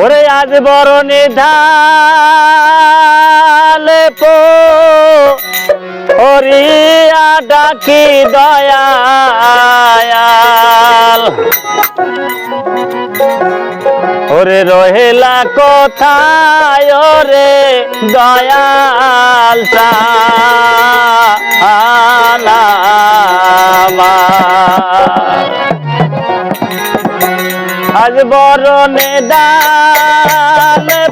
ওরে আজ বড় নিধালে পো হরিয়া ডাকি দয়াল ওরে রহেলা কোথায় ওরে দয়াল সালামা। আজ বরণে দালে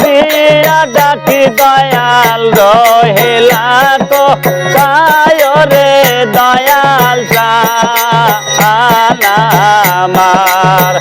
দিয়া ডাকি দয়াল রহেলা তো রে দয়াল আমার।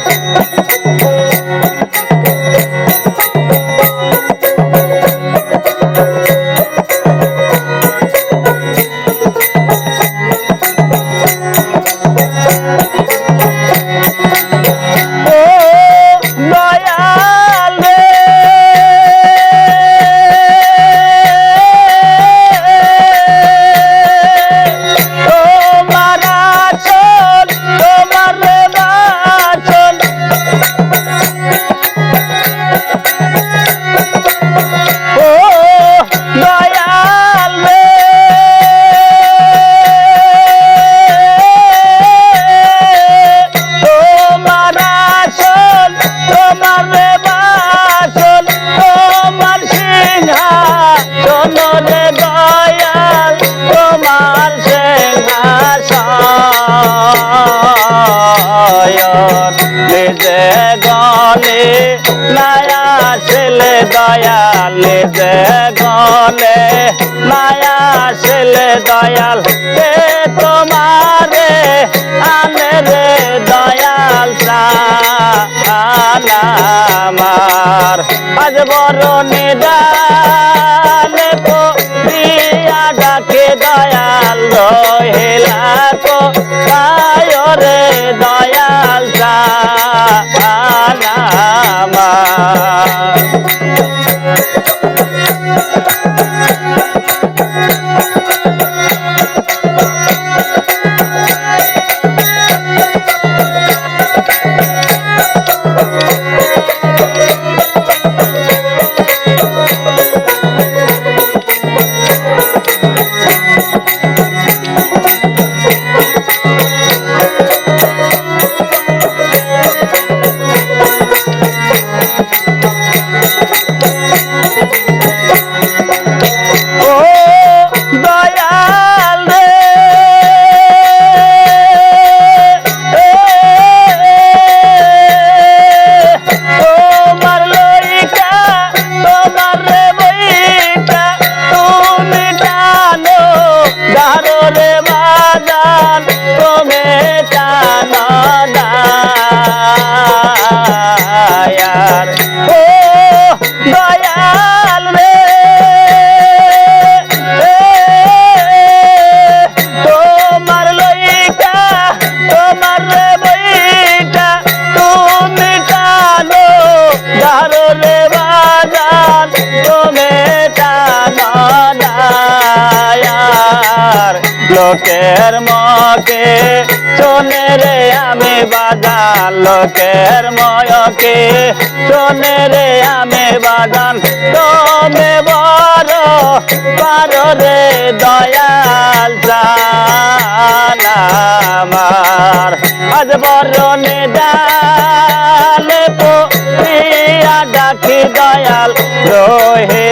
নায়া ছেলে দয়াল নিজে গলে নায়া ছেলে দয়াল কে তোমারে আনে রে দয়াল আমার আজ বড় নিদানে লোকের মকে শোনে রে আমি বাজান, লোকের ময়কে শোনে রে আমি বাজান তুমি বড়, পারো রে দয়াল আমার। আজ বড় নিদালে তো প্রিয়া ডাকি দয়াল রহিলা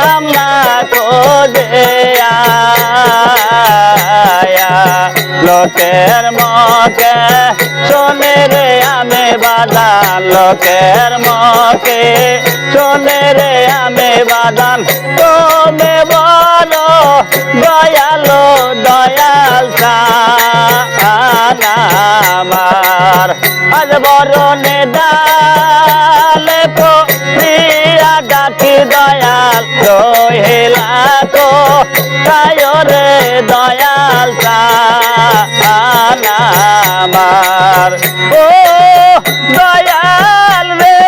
কামনা খোঁজে লোকের মকে চলে রে আমি বাদান লোকের মকে চলে রে আমি বাদান তুমি বলো, দয়ালো, দয়াল আমার, আজ বরণে দালে তো প্রিয়া ডাকি দয়া রহিলা তো তায় দয়াল আমার ও দয়াল রে।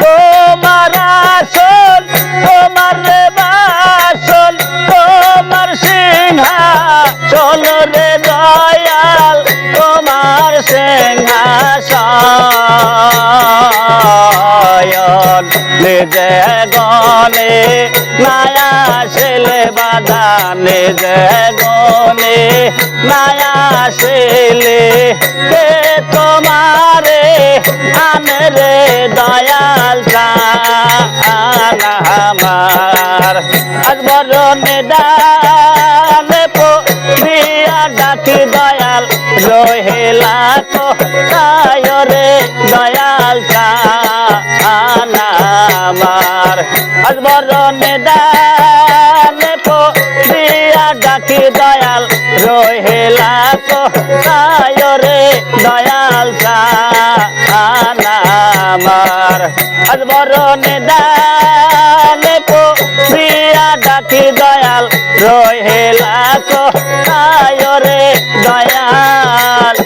তোমার আসল, তোমার রে বাসল তোমার সিংহাসন রে দয়াল, তোমার সিংহাসন নিজে গনে মায়া ছেলে বাধা নিজে গনে মায়া ছেলে কে তোমারে আনে রে দয়াল আমার। আজ বড় মেদানে আজ বড় মেদানে প্রিয়া ডাকি দয়াল রহিলা তায় রে দয়াল আমার। আজ বড় নেদানে প্রিয়া ডাকি দয়াল রহিলা তায় রে দয়াল